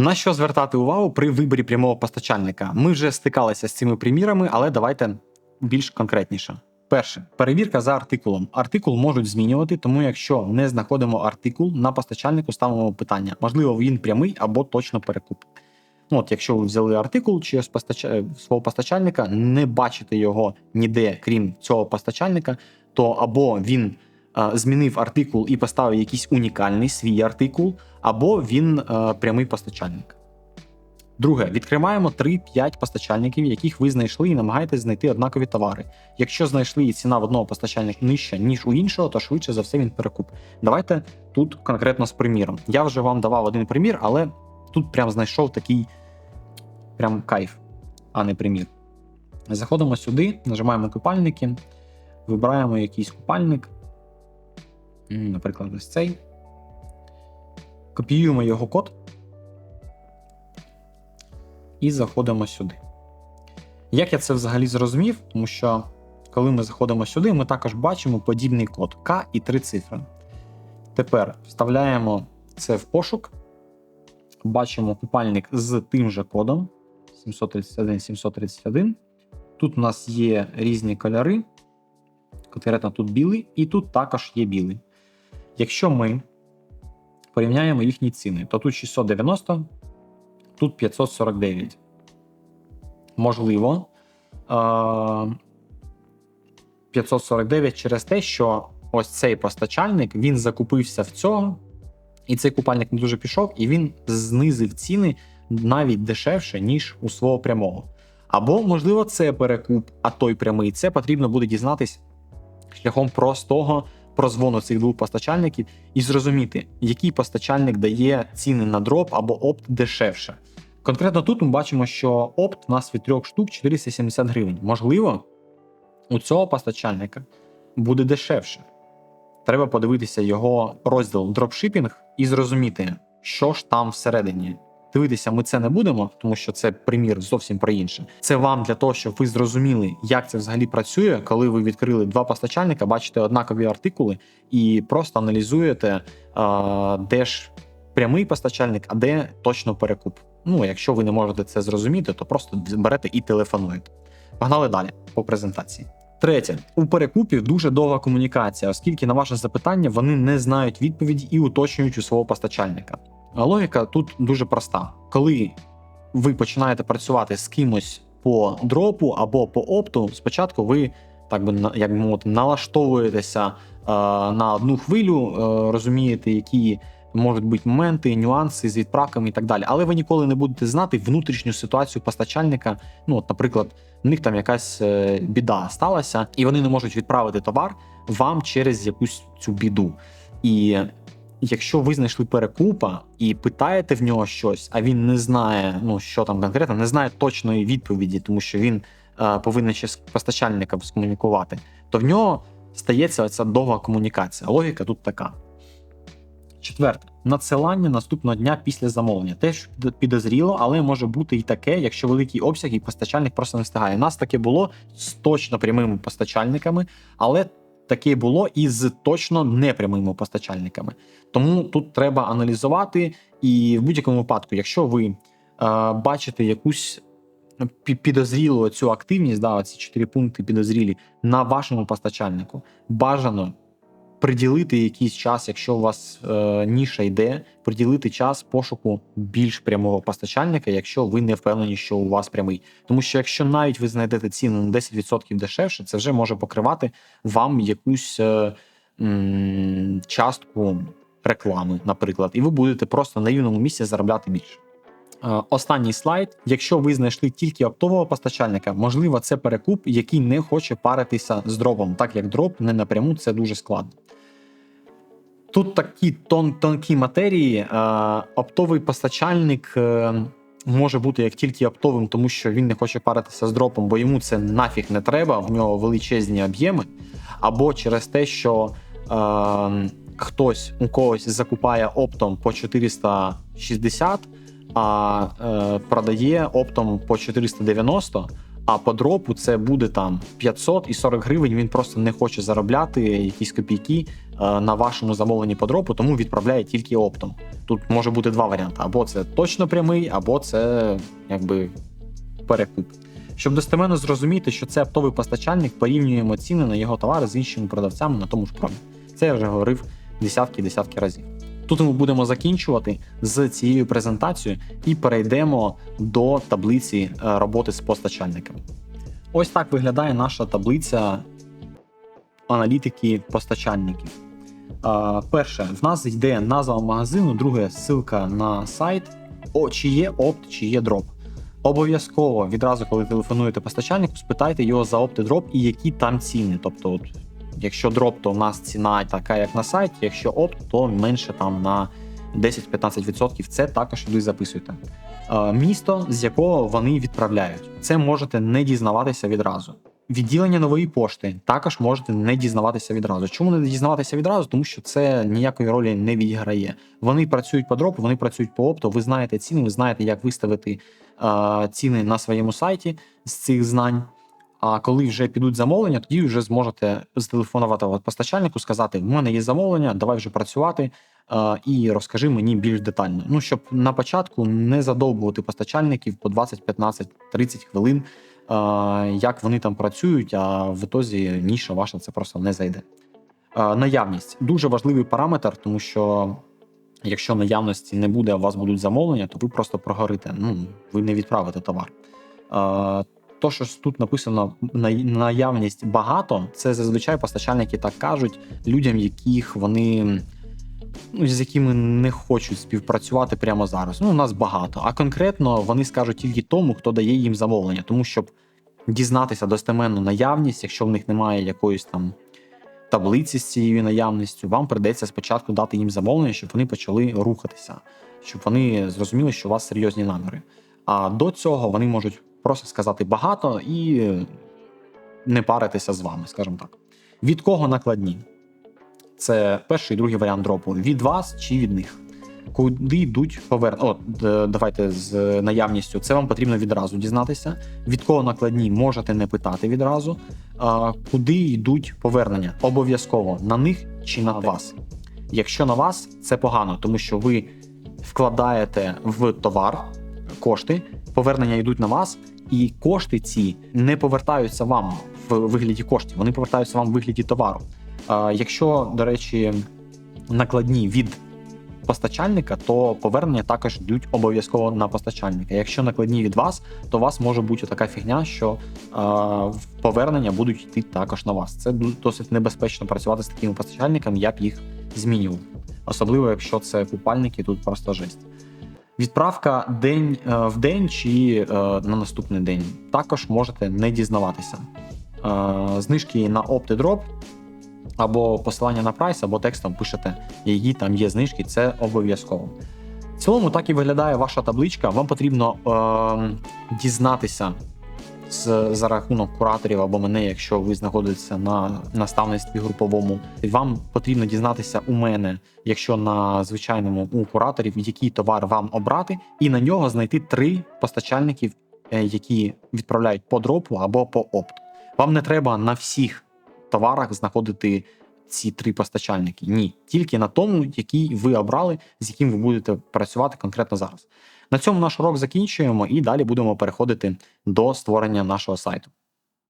На що звертати увагу при виборі прямого постачальника? Ми вже стикалися з цими примірами, але давайте більш конкретніше. Перше, перевірка за артикулом. Артикул можуть змінювати, тому якщо не знаходимо артикул на постачальнику, ставимо питання. Можливо, він прямий або точно перекуп. От, якщо ви взяли артикул чи постач... свого постачальника, не бачите його ніде, крім цього постачальника, то або він е, змінив артикул і поставив якийсь унікальний свій артикул, або він е, прямий постачальник. Друге, відкриваємо 3-5 постачальників, яких ви знайшли, і намагаєтесь знайти однакові товари. Якщо знайшли і ціна в одного постачальника нижча, ніж у іншого, то швидше за все він перекуп. Давайте тут конкретно з приміром. Я вже вам давав один примір, але тут прям знайшов такий прям кайф, а не примір. Заходимо сюди, нажимаємо купальники, вибираємо якийсь купальник, наприклад, ось цей. Копіюємо його код і заходимо сюди. Як я це взагалі зрозумів? Тому що коли ми заходимо сюди, ми також бачимо подібний код К і три цифри. Тепер вставляємо це в пошук, бачимо купальник з тим же кодом 731 731. Тут у нас є різні кольори, конкретно тут білий, і тут також є білий. Якщо ми порівняємо їхні ціни, то тут 690, тут 549. Можливо, е, 549 через те, що ось цей постачальник він закупився в цього, і цей купальник не дуже пішов, і він знизив ціни навіть дешевше, ніж у свого прямого. Або, можливо, це перекуп, а той прямий. Це потрібно буде дізнатись шляхом простого прозвону цих двох постачальників і зрозуміти, який постачальник дає ціни на дроп або опт дешевше. Конкретно тут ми бачимо, що опт у нас від трьох штук 470 гривень. Можливо, у цього постачальника буде дешевше. Треба подивитися його розділ дропшипінг і зрозуміти, що ж там всередині. Дивитися, ми це не будемо, тому що це примір зовсім про інше. Це вам для того, щоб ви зрозуміли, як це взагалі працює, коли ви відкрили два постачальника, бачите однакові артикули і просто аналізуєте, де ж прямий постачальник, а де точно перекуп. Ну, якщо ви не можете це зрозуміти, то просто берете і телефонуєте. Погнали далі по презентації. Третє, у перекупів дуже довга комунікація, оскільки на ваше запитання вони не знають відповіді і уточнюють у свого постачальника. Логіка тут дуже проста. Коли ви починаєте працювати з кимось по дропу або по опту, спочатку ви так би як би мовити, налаштовуєтеся е, на одну хвилю, е, розумієте, які можуть бути моменти, нюанси з відправками і так далі. Але ви ніколи не будете знати внутрішню ситуацію постачальника. Ну, от, наприклад, в них там якась е, біда сталася, і вони не можуть відправити товар вам через якусь цю біду. І якщо ви знайшли перекупа і питаєте в нього щось, а він не знає, ну що там конкретно, не знає точної відповіді, тому що він е, повинен ще з постачальником скомунікувати, то в нього стається оця довга комунікація. Логіка тут така. Четверте, надсилання наступного дня після замовлення. Теж під- підозріло, але може бути і таке, якщо великий обсяг і постачальник просто не встигає. У нас таке було з точно прямими постачальниками, але таке було і з точно непрямими постачальниками. Тому тут треба аналізувати, і в будь-якому випадку, якщо ви е, бачите якусь підозрілу цю активність, да, ці чотири пункти підозрілі на вашому постачальнику, бажано приділити якийсь час, якщо у вас е, ніша йде, приділити час пошуку більш прямого постачальника, якщо ви не впевнені, що у вас прямий. Тому що якщо навіть ви знайдете ціну на 10% дешевше, це вже може покривати вам якусь е, м, частку реклами, наприклад, і ви будете просто на рівному місці заробляти більше. Е, Останній слайд. Якщо ви знайшли тільки оптового постачальника, можливо, це перекуп, який не хоче паритися з дропом, так як дроп не напряму це дуже складно. Тут такі тон, тонкі матерії. Е, оптовий постачальник е, може бути як тільки оптовим, тому що він не хоче паритися з дропом, бо йому це нафіг не треба, в нього величезні об'єми, або через те, що е, хтось у когось закупає оптом по 460, а е, продає оптом по 490. А по дропу це буде там 500 і 40 гривень. Він просто не хоче заробляти якісь копійки е, на вашому замовленні по дропу, тому відправляє тільки оптом. Тут може бути два варіанти: або це точно прямий, або це якби перекуп. Щоб достеменно зрозуміти, що це оптовий постачальник, порівнюємо ціни на його товари з іншими продавцями на тому ж промі. Це я вже говорив десятки десятки разів. Тут ми будемо закінчувати з цією презентацією і перейдемо до таблиці е, роботи з постачальниками. Ось так виглядає наша таблиця аналітики постачальників. Е, Перше, в нас йде назва магазину, друге ссылка на сайт, о, чи є опт, чи є дроп. Обов'язково відразу, коли телефонуєте постачальнику, спитайте його за опт і дроп і які там ціни. Тобто, от, якщо дроп, то в нас ціна така, як на сайті, якщо опт, то менше там на 10-15%. Це також ви записуйте. Е, Місто, з якого вони відправляють. Це можете не дізнаватися відразу. Відділення нової пошти також можете не дізнаватися відразу. Чому не дізнаватися відразу? Тому що це ніякої ролі не відіграє. Вони працюють по дропу, вони працюють по опту. Ви знаєте ціни, ви знаєте, як виставити е, ціни на своєму сайті з цих знань. А коли вже підуть замовлення, тоді вже зможете зателефонувати постачальнику, сказати: в мене є замовлення, давай вже працювати е, і розкажи мені більш детально. Ну щоб на початку не задовбувати постачальників по 20, 15, 30 хвилин, е, як вони там працюють, а в ітозі ніша ваша це просто не зайде. Е, наявність дуже важливий параметр, тому що. Якщо наявності не буде, а у вас будуть замовлення, то ви просто прогорите. Ну ви не відправите товар. То, що тут написано на- наявність багато, це зазвичай постачальники так кажуть людям, яких вони ну, з якими не хочуть співпрацювати прямо зараз. Ну, у нас багато. А конкретно вони скажуть тільки тому, хто дає їм замовлення, тому щоб дізнатися достеменну наявність, якщо в них немає якоїсь там таблиці з цією наявністю, вам придеться спочатку дати їм замовлення, щоб вони почали рухатися, щоб вони зрозуміли, що у вас серйозні наміри. А до цього вони можуть просто сказати багато і не паритися з вами, скажімо так. Від кого накладні? Це перший і другий варіант дропу. Від вас чи від них? Куди йдуть повернення? От давайте з наявністю. Це вам потрібно відразу дізнатися. Від кого накладні можете не питати відразу. А, куди йдуть повернення? Обов'язково на них чи на вас. Якщо на вас, це погано, тому що ви вкладаєте в товар кошти, повернення йдуть на вас, і кошти ці не повертаються вам в вигляді коштів, вони повертаються вам в вигляді товару. Якщо, до речі, накладні від постачальника, то повернення також йдуть обов'язково на постачальника. Якщо накладні від вас, то у вас може бути така фігня, що повернення будуть йти також на вас. Це досить небезпечно працювати з такими постачальниками, я б їх змінював. Особливо, якщо це купальники, тут просто жесть. Відправка день е, в день чи е, на наступний день також можете не дізнаватися. Е, Знижки на OptiDrop або посилання на прайс, або текстом пишете, які там є знижки, це обов'язково. В цілому так і виглядає ваша табличка. Вам потрібно е, дізнатися з, за рахунок кураторів або мене, якщо ви знаходитеся на наставництві груповому. Вам потрібно дізнатися у мене, якщо на звичайному у кураторів, який товар вам обрати, і на нього знайти три постачальників, е, які відправляють по дропу або по опту. Вам не треба на всіх товарах знаходити ці три постачальники. Ні, тільки на тому, який ви обрали, з яким ви будете працювати конкретно зараз. На цьому наш урок закінчуємо і далі будемо переходити до створення нашого сайту.